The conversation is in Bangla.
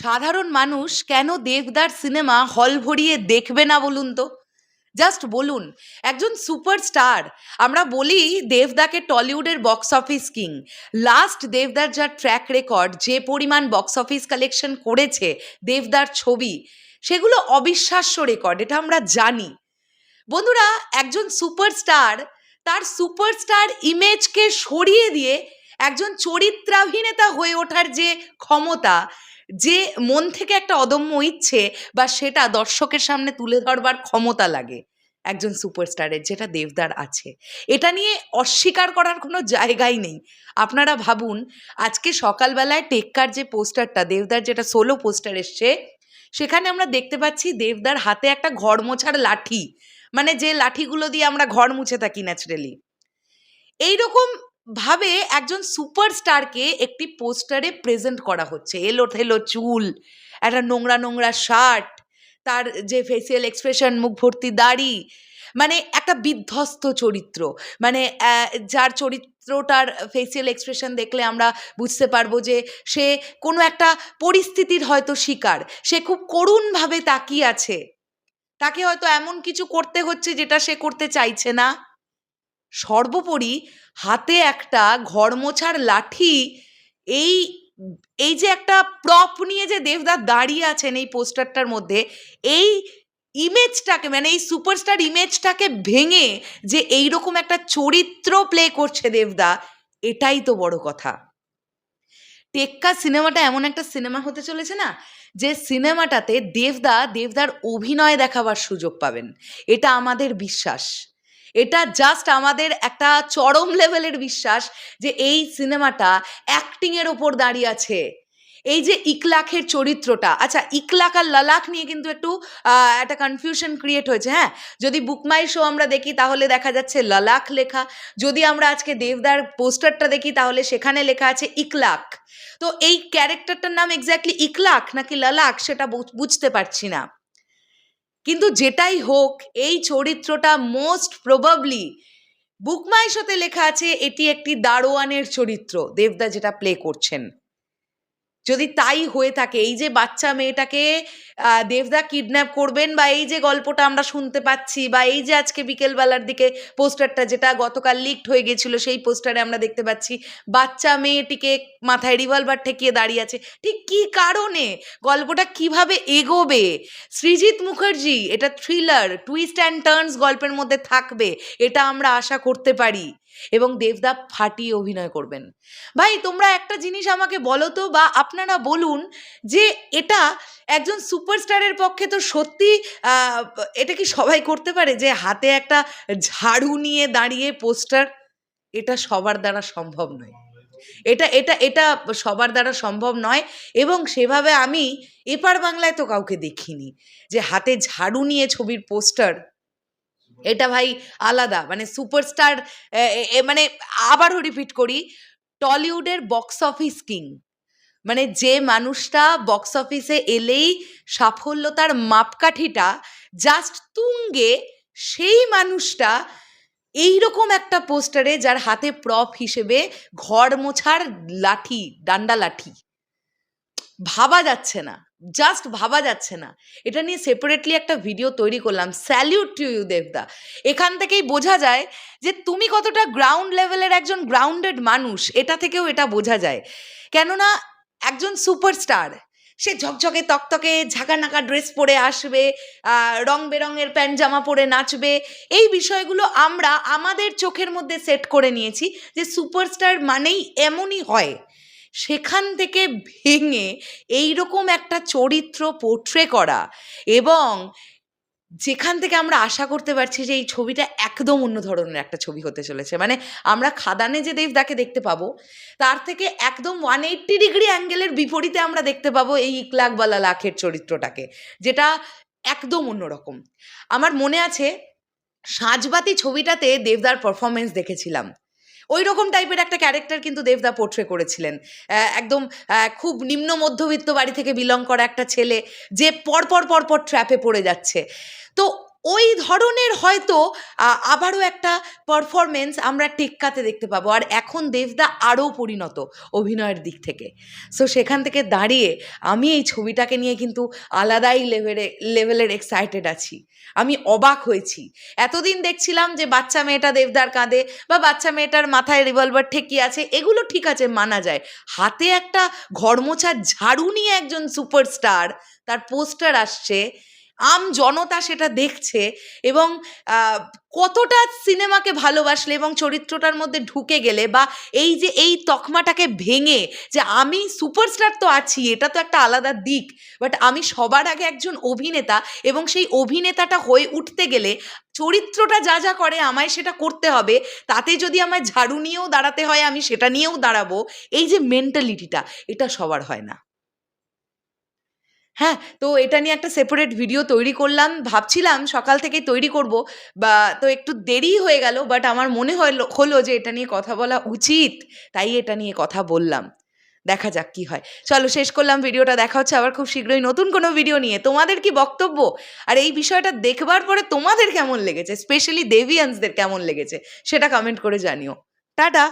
সাধারণ মানুষ কেন দেবদার সিনেমা হল ভরিয়ে দেখবে না বলুন তো? জাস্ট বলুন, একজন সুপারস্টার আমরা বলি দেবদাকে টলিউডের বক্স অফিস কিং লাস্ট দেবদার যার ট্র্যাক রেকর্ড যে পরিমাণ বক্স অফিস কালেকশন করেছে দেবদার ছবি, সেগুলো অবিশ্বাস্য রেকর্ড এটা আমরা জানি। বন্ধুরা, একজন সুপারস্টার তার সুপারস্টার ইমেজকে সরিয়ে দিয়ে একজন চরিত্রাভিনেতা হয়ে ওঠার যে ক্ষমতা যে মন থেকে একটা অদম্য ইচ্ছে বা সেটা দর্শকের সামনে তুলে ধরবার ক্ষমতা লাগে একজন সুপারস্টারের যেটা দেবদার আছে। এটা নিয়ে অস্বীকার করার কোনো জায়গাই নেই। আপনারা ভাবুন, আজকে সকালবেলায় টেক্কার যে পোস্টারটা, দেবদার যেটা সোলো পোস্টার এসছে, সেখানে আমরা দেখতে পাচ্ছি দেবদার হাতে একটা ঘর মোছার লাঠি। মানে যে লাঠিগুলো দিয়ে আমরা ঘর মুছে থাকি ন্যাচারালি এইরকম ভাবে একজন সুপারস্টারকে একটি পোস্টারে প্রেজেন্ট করা হচ্ছে। এলো থেলো চুল, একটা নোংরা নোংরা শার্ট তার যে ফেসিয়াল এক্সপ্রেশন মুখ ভর্তি দাড়ি মানে একটা বিধ্বস্ত চরিত্র। মানে যার চরিত্রটার ফেসিয়াল এক্সপ্রেশন দেখলে আমরা বুঝতে পারব যে সে কোনো একটা পরিস্থিতির হয়তো শিকার। সে খুব করুণভাবে তাকিয়ে আছে। তাকে হয়তো এমন কিছু করতে হচ্ছে যেটা সে করতে চাইছে না। সর্বোপরি হাতে একটা ঘর মোছার লাঠি, এই এই যে একটা প্রপ নিয়ে যে দেবদা দাঁড়িয়ে আছেন এই পোস্টারটার মধ্যে, এই ইমেজটাকে মানে এই সুপারস্টার ইমেজটাকে ভেঙে যে এইরকম একটা চরিত্র প্লে করছে দেবদা, এটাই তো বড় কথা। টেক্কা সিনেমাটা এমন একটা সিনেমা হতে চলেছে না, যে সিনেমাটাতে দেবদা, দেবদার অভিনয় দেখাবার সুযোগ পাবেন। এটা আমাদের বিশ্বাস। এটা জাস্ট আমাদের একটা চরম লেভেলের বিশ্বাস যে এই সিনেমাটা অ্যাক্টিংয়ের ওপর দাঁড়িয়ে আছে। এই যে ইকলাখের চরিত্রটা আচ্ছা ইকলাক আর লালাখ নিয়ে কিন্তু একটু একটা কনফিউশন ক্রিয়েট হয়েছে হ্যাঁ? যদি বুকমাই শো আমরা দেখি, তাহলে দেখা যাচ্ছে লালাখ লেখা। যদি আমরা আজকে দেবদার পোস্টারটা দেখি, তাহলে সেখানে লেখা আছে ইকলাক তো এই ক্যারেক্টারটার নাম এক্স্যাক্টলি ইকলাক নাকি লালাক সেটা বুঝতে পারছি না। কিন্তু যেটাই হোক, এই চরিত্রটা মোস্ট প্রবাবলি বুকমাই শোতে লেখা আছে, এটি একটি দারোয়ানের চরিত্র, দেবদা যেটা প্লে করছেন। যদি তাই হয়ে থাকে, এই যে বাচ্চা মেয়েটাকে দেবদা কিডন্যাপ করবেন বা এই যে গল্পটা আমরা শুনতে পাচ্ছি বা এই যে আজকে বিকেলবেলার দিকে পোস্টারটা যেটা গতকাল লিকড হয়ে গেছিল সেই পোস্টারে আমরা দেখতে পাচ্ছি বাচ্চা মেয়েটিকে মাথায় রিভলভার ঠেকিয়ে দাঁড়িয়ে আছে। ঠিক কি কারণে? গল্পটা কীভাবে এগোবে? সৃজিত মুখার্জি, এটা থ্রিলার টুইস্ট অ্যান্ড টার্নস গল্পের মধ্যে থাকবে, এটা আমরা আশা করতে পারি। এবং দেবদা ফাটিয়ে অভিনয় করবেন। ভাই, তোমরা একটা জিনিস আমাকে বলো তো বা আপনারা বলুন যে এটা একজন সুপারস্টারের পক্ষে তো সত্যি এটা কি সবাই করতে পারে? যে হাতে একটা ঝাড়ু নিয়ে দাঁড়িয়ে পোস্টার, এটা সবার দ্বারা সম্ভব নয়। এটা এটা এটা সবার দ্বারা সম্ভব নয় এবং সেভাবে আমি এপার বাংলায় তো কাউকে দেখিনি যে হাতে ঝাড়ু নিয়ে ছবির পোস্টার এটা ভাই আলাদা মানে সুপারস্টার মানে আবারও রিপিট করি, টলিউডের বক্স অফিস কিং মানে যে মানুষটা বক্স অফিসে এলেই সাফল্যতার মাপকাঠিটা জাস্ট তুঙ্গে সেই মানুষটা এইরকম একটা পোস্টারে যার হাতে প্রপ হিসেবে ঘর মোছার লাঠি, ডান্ডা লাঠি। ভাবা যাচ্ছে না। জাস্ট ভাবা যাচ্ছে না। এটা নিয়ে সেপারেটলি একটা ভিডিও তৈরি করলাম। স্যালিউট টু ইউ দেবদা এখান থেকেই বোঝা যায় যে তুমি কতটা গ্রাউন্ড লেভেলের একজন গ্রাউন্ডেড মানুষ। এটা থেকেও এটা বোঝা যায়। কেননা একজন সুপারস্টার সে ঝকঝকে, তকতকে, ঝাঁকানাকা ড্রেস পরে আসবে রং বেরঙের প্যান্ট জামা পরে নাচবে। এই বিষয়গুলো আমরা আমাদের চোখের মধ্যে সেট করে নিয়েছি যে সুপারস্টার মানেই এমনই হয়। সেখান থেকে ভেঙে এইরকম একটা চরিত্র পোট্রে করা এবং যেখান থেকে আমরা আশা করতে পারছি যে এই ছবিটা একদম অন্য ধরনের একটা ছবি হতে চলেছে। মানে আমরা খাদানে যে দেবদাকে দেখতে পাবো, তার থেকে একদম ওয়ান এইট্টি ডিগ্রি অ্যাঙ্গেলের বিপরীতে আমরা দেখতে পাবো এই ইকলাকবালা লাখের চরিত্রটাকে, যেটা একদম অন্যরকম আমার মনে আছে, সাজবাতি ছবিটাতে দেবদার পারফরমেন্স দেখেছিলাম। ওই রকম টাইপের একটা ক্যারেক্টার কিন্তু দেবদা পোর্ট্রে করেছিলেন। একদম খুব নিম্ন মধ্যবিত্ত বাড়ি থেকে বিলং করা একটা ছেলে, যে পরপর পরপর ট্র্যাপে পড়ে যাচ্ছে। তো ওই ধরনের হয়তো আবারও একটা পারফরমেন্স আমরা টেক্কাতে দেখতে পাবো। আর এখন দেবদা আরও পরিণত অভিনয়ের দিক থেকে। সো সেখান থেকে দাঁড়িয়ে আমি এই ছবিটাকে নিয়ে কিন্তু আলাদাই লেভেলে লেভেলের এক্সাইটেড আছি। আমি অবাক হয়েছি। এতদিন দেখছিলাম যে বাচ্চা মেয়েটা দেবদার কাঁধে বা বাচ্চা মেয়েটার মাথায় রিভলভার ঠেকি আছে, এগুলো ঠিক আছে, মানা যায়। হাতে একটা ঘরমোছার ঝাড়ু নিয়ে একজন সুপারস্টার তার পোস্টার আসছে আম জনতা সেটা দেখছে এবং কতটা সিনেমাকে ভালোবাসলে এবং চরিত্রটার মধ্যে ঢুকে গেলে বা এই যে এই তকমাটাকে ভেঙে যে আমি সুপারস্টার তো আছি, এটা তো একটা আলাদা দিক, বাট আমি সবার আগে একজন অভিনেতা এবং সেই অভিনেতাটা হয়ে উঠতে গেলে চরিত্রটা যা যা করে আমায় সেটা করতে হবে, তাতে যদি আমায় ঝাড়ু নিয়েও দাঁড়াতে হয়, আমি সেটা নিয়েও দাঁড়াবো, এই যে মেন্টালিটিটা এটা সবার হয় না। হ্যাঁ তো এটা নিয়ে একটা সেপারেট ভিডিও তৈরি করলাম। ভাবছিলাম সকাল থেকেই তৈরি করব, বা তো একটু দেরি হয়ে গেল বাট আমার মনে হলো হলো যে এটা নিয়ে কথা বলা উচিত, তাই এটা নিয়ে কথা বললাম। দেখা যাক কি হয়। চলো শেষ করলাম ভিডিওটা দেখা হচ্ছে আবার খুব শীঘ্রই নতুন কোনো ভিডিও নিয়ে। তোমাদের কি বক্তব্য? আর এই বিষয়টা দেখবার পরে তোমাদের কেমন লেগেছে? স্পেশালি দেভিয়ান্সদের কেমন লেগেছে? সেটা কমেন্ট করে জানিও। টাটা!